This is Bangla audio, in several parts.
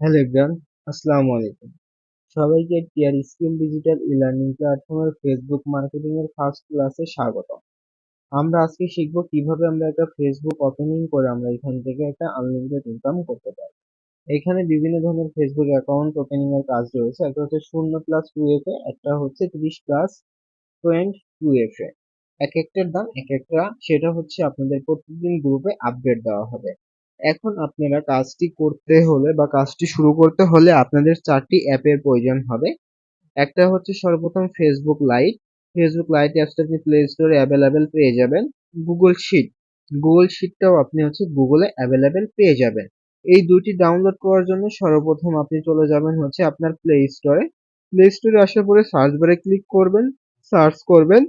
হ্যালো এভরিওয়ান, আসসালামু আলাইকুম। সবাইকে TR skill digital e learning প্ল্যাটফর্মের ফেসবুক মার্কেটিং এর ফার্স্ট ক্লাসে স্বাগত আমরা আজকে শিখব কীভাবে আমরা একটা ফেসবুক ওপেনিং করে আমরা এখান থেকে একটা আনলিমিটেড ইনকাম করতে পারি। এখানে বিভিন্ন ধরনের ফেসবুক অ্যাকাউন্ট ওপেনিং এর কাজ রয়েছে। একটা হচ্ছে শূন্য প্লাস টু এফ এ, একটা হচ্ছে ত্রিশ plus point two F A. এক একটার দাম এক একটা, সেটা হচ্ছে আপনাদের প্রত্যেকদিন গ্রুপে আপডেট দেওয়া হবে। এখন আপনারা কাজটি করতে হলে বা কাজটি শুরু করতে হলে আপনাদের চারটি অ্যাপের প্রয়োজন হবে। একটা হচ্ছে সর্বপ্রথম ফেসবুক লাইট ফেসবুক লাইট অ্যাপসটা আপনি প্লে স্টোরে অ্যাভেলেবেল পেয়ে যাবেন। গুগল শিট গুগল শিটটাও আপনি হচ্ছে গুগলে অ্যাভেলেবেল পেয়ে যাবেন। এই দুটি ডাউনলোড করার জন্য সর্বপ্রথম আপনি চলে যাবেন হচ্ছে আপনার প্লে স্টোরে প্লে স্টোরে আসার পরে সার্চ বারে ক্লিক করবেন। সার্চ করবেন।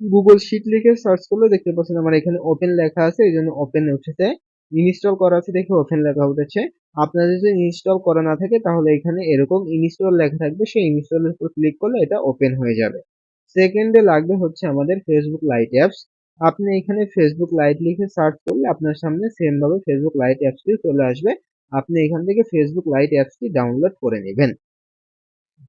গুগল শিট লিখে সার্চ করলে দেখতে পাচ্ছেন আমার এখানে ওপেন লেখা আছে, এই জন্য ওপেন উঠেছে ইনস্টল করা আছে, দেখে ওপেন লেখা উঠেছে। আপনাদের যদি ইনস্টল করা না থাকে, তাহলে এখানে এরকম ইনস্টল লেখা থাকবে, সেই ইনস্টলের উপর ক্লিক করলে এটা ওপেন হয়ে যাবে। সেকেন্ডে লাগবে হচ্ছে আমাদের ফেসবুক লাইট অ্যাপস আপনি এখানে ফেসবুক লাইট লিখে সার্চ করলে আপনার সামনে সেম ভাবে ফেসবুক লাইট অ্যাপসটি চলে আসবে। আপনি এখান থেকে ফেসবুক লাইট অ্যাপসটি ডাউনলোড করে নেবেন।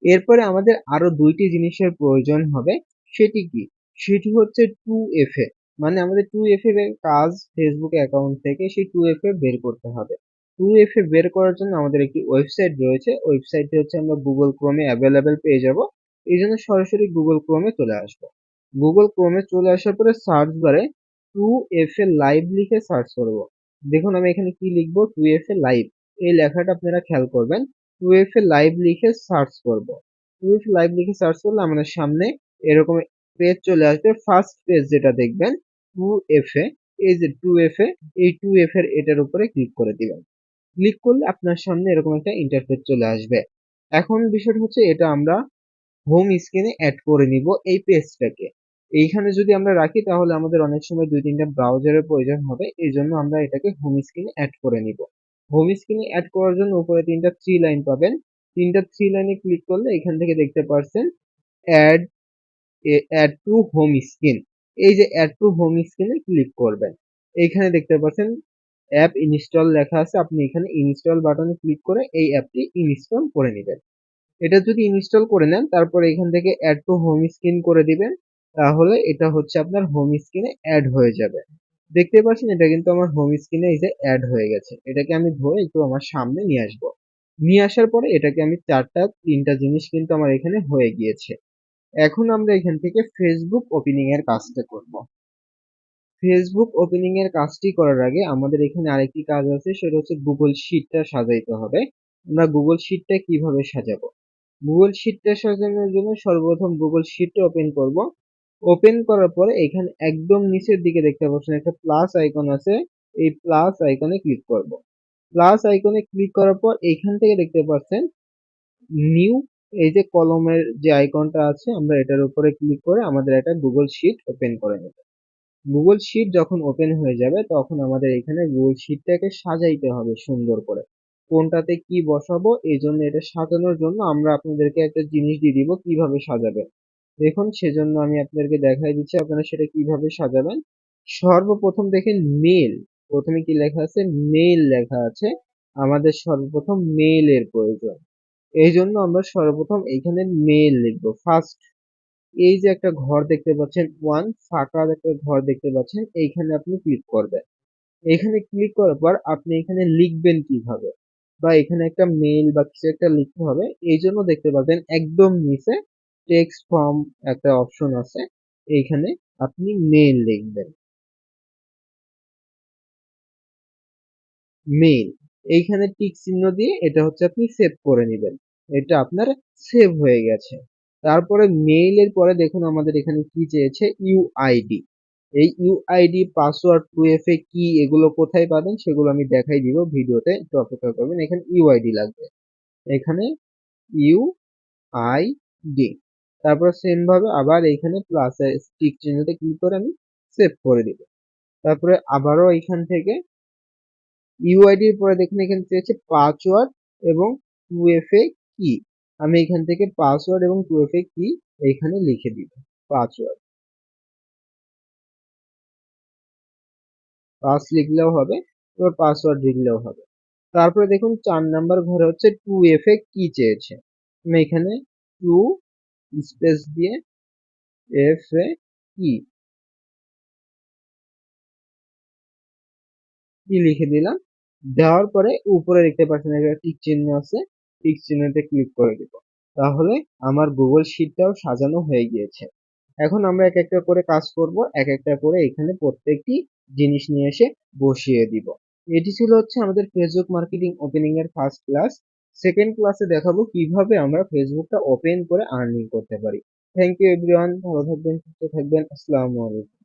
এরপরে আমাদের আরও দুইটি জিনিসের প্রয়োজন হবে, সেটি কি? সেটি হচ্ছে টু এফ এ। মানে আমাদের টু এফ এর কাজ ফেসবুক অ্যাকাউন্ট থেকে সেই টু এফ এ বের করতে হবে। টু এফ এ বের করার জন্য আমাদের একটি ওয়েবসাইট রয়েছে। ওয়েবসাইটটি হচ্ছে আমরা গুগল ক্রোমে অ্যাভেলেবেল পেয়ে যাব। এই জন্য সরাসরি গুগল ক্রোমে চলে আসব। গুগল ক্রোমে চলে আসার পরে সার্চ বারে টু এফ এ লাইভ লিখে সার্চ করব। দেখুন আমি এখানে কি লিখব? টু এফ এ লাইভ এই লেখাটা আপনারা খেয়াল করবেন। টু এফ এ লাইভ লিখে সার্চ করব। টু এফ লাইভ লিখে সার্চ করলে আমাদের সামনে এরকম পেজ চলে আসবে ফার্স্ট পেজ যেটা দেখবেন টু এফ এ, এই যে টু এফ এ, এই টু এফ এর এটার উপরে ক্লিক করে দিবেন। ক্লিক করলে আপনার সামনে এরকম একটা ইন্টারফেস চলে আসবে। এখন বিষয়টা হচ্ছে এটা আমরা হোম স্ক্রিনে অ্যাড করে নিব এই পেজটাকে এইখানে যদি আমরা রাখি তাহলে আমাদের অনেক সময় দুই তিনটা ব্রাউজারের প্রয়োজন হবে, এই জন্য আমরা এটাকে হোম স্ক্রিনে অ্যাড করে নিব। হোম স্ক্রিনে অ্যাড করার জন্য উপরে তিনটা থ্রি লাইন পাবেন। তিনটা থ্রি লাইনে ক্লিক করলে এখান থেকে দেখতে পারছেন add add to home screen এই যে অ্যাড টু হোম স্ক্রিনে ক্লিক করবেন। এইখানে দেখতে পাচ্ছেন অ্যাপ ইনস্টল লেখা আছে। আপনি এখানে ইনস্টল বাটনে ক্লিক করে এই অ্যাপটি ইনস্টল করে নেবেন। এটা যদি ইনস্টল করে নেন, তারপর এখান থেকে অ্যাড টু হোম স্ক্রিন করে দিবেন, তাহলে এটা হচ্ছে আপনার হোম স্ক্রিনে অ্যাড হয়ে যাবে। দেখতে পাচ্ছেন, এটা কিন্তু আমার হোম স্ক্রিনে এই যে অ্যাড হয়ে গেছে। এটাকে আমি ধরে একটু আমার সামনে নিয়ে আসব। নিয়ে আসার পরে এটাকে আমি চারটা, তিনটা জিনিস কিন্তু আমার এখানে হয়ে গিয়েছে। এখন আমরা এখান থেকে ফেসবুক ওপেনিং এর কাজটা করব। ফেসবুক ওপেনিং এর কাজটি করার আগে আমাদের এখানে আরেকটি কাজ আছে, সেটা হচ্ছে গুগল শিটটা সাজাইতে হবে। আমরা গুগল শিটটা কীভাবে সাজাবো? গুগল শিটটা সাজানোর জন্য সর্বপ্রথম গুগল শিটটা ওপেন করব। ওপেন করার পরে এখানে একদম নিচের দিকে দেখতে পাচ্ছেন একটা প্লাস আইকন আছে। এই প্লাস আইকনে ক্লিক করব। প্লাস আইকনে ক্লিক করার পর এখান থেকে দেখতে পাচ্ছেন নিউ এই যে কলমের যে আইকনটা আছে, আমরা এটার উপরে ক্লিক করে আমাদের একটা গুগল শিট ওপেন করে নেব। গুগল শিট যখন ওপেন হয়ে যাবে, তখন আমাদের এখানে গুগল শিটটাকে সাজাইতে হবে সুন্দর করে। কোনটাতে কি বসাবো, এই জন্য এটা সাজানোর জন্য আমরা আপনাদেরকে একটা জিনিস দিয়ে দিব কীভাবে সাজাবেন দেখুন, সেজন্য আমি আপনাদেরকে দেখাই দিচ্ছি আপনারা সেটা কীভাবে সাজাবেন। সর্বপ্রথম দেখেন মেল প্রথমে কি লেখা আছে? মেল লেখা আছে। আমাদের সর্বপ্রথম মেলের প্রয়োজন। এই জন্য আমরা সর্বপ্রথম এখানে মেল লিখব। ফার্স্ট এই যে একটা ঘর দেখতে পাচ্ছেন ওয়ান ফাঁকা একটা ঘর দেখতে পাচ্ছেন, এইখানে আপনি ক্লিক করবেন। এখানে ক্লিক করার পর আপনি এখানে লিখবেন কীভাবে? বা এখানে একটা মেল বা কিছু একটা লিখতে হবে এই জন্য দেখতে পাবেন একদম নিচে টেক্সট ফর্ম একটা অপশন আছে, এইখানে আপনি মেল লিখবেন। মেল এইখানে টিক চিহ্ন দিয়ে এটা হচ্ছে আপনি সেভ করে নেবেন। এটা আপনার সেভ হয়ে গেছে। তারপরে মেইলের পরে দেখুন আমাদের এখানে কি চেয়েছে? ইউআইডি এই UID password two F A কি এগুলো কোথায় পাবেন সেগুলো আমি দেখাই দিব, ভিডিওতে একটু অপেক্ষা করবেন। এখানে ইউআইডি লাগবে। এখানে ইউ আই ডি তারপর সেম ভাবে আবার এখানে প্লাস স্টিক চিহ্নতে ক্লিক করে আমি সেভ করে দিব। তারপরে আবারও এখান থেকে ইউআইডির পরে দেখুন এখানে চেয়েছে পাসওয়ার্ড এবং টু এফ এ কি? আমি এখান থেকে পাসওয়ার্ড এবং টু এফ এ কি? এখানে লিখে দিব পাসওয়ার্ড পাস লিখলেও হবে, এবার পাসওয়ার্ড লিখলেও হবে। তারপরে দেখুন, চার নাম্বার ঘরে হচ্ছে টু এফ এ কি চেয়েছে? আমি এখানে টু স্পেস দিয়ে এফ এ কি? লিখে দিলাম? দেওয়ার পরে উপরে দেখতে পাচ্ছেন, একটা টিক চিহ্ন আছে। টিক চিহ্নতে ক্লিক করে দিব। তাহলে আমার গুগল শিটটাও সাজানো হয়ে গিয়েছে। এখন আমরা এক একটা করে কাজ করব, এক একটা করে এখানে প্রত্যেকটি জিনিস নিয়ে এসে বসিয়ে দিব। এটি ছিল হচ্ছে আমাদের ফেসবুক মার্কেটিং ওপেনিং এর ফার্স্ট ক্লাস সেকেন্ড ক্লাসে দেখাবো কীভাবে আমরা ফেসবুকটা ওপেন করে আর্নিং করতে পারি। থ্যাংক ইউ এভরিওয়ান ভালো থাকবেন, সুস্থ থাকবেন, আসসালামু আলাইকুম।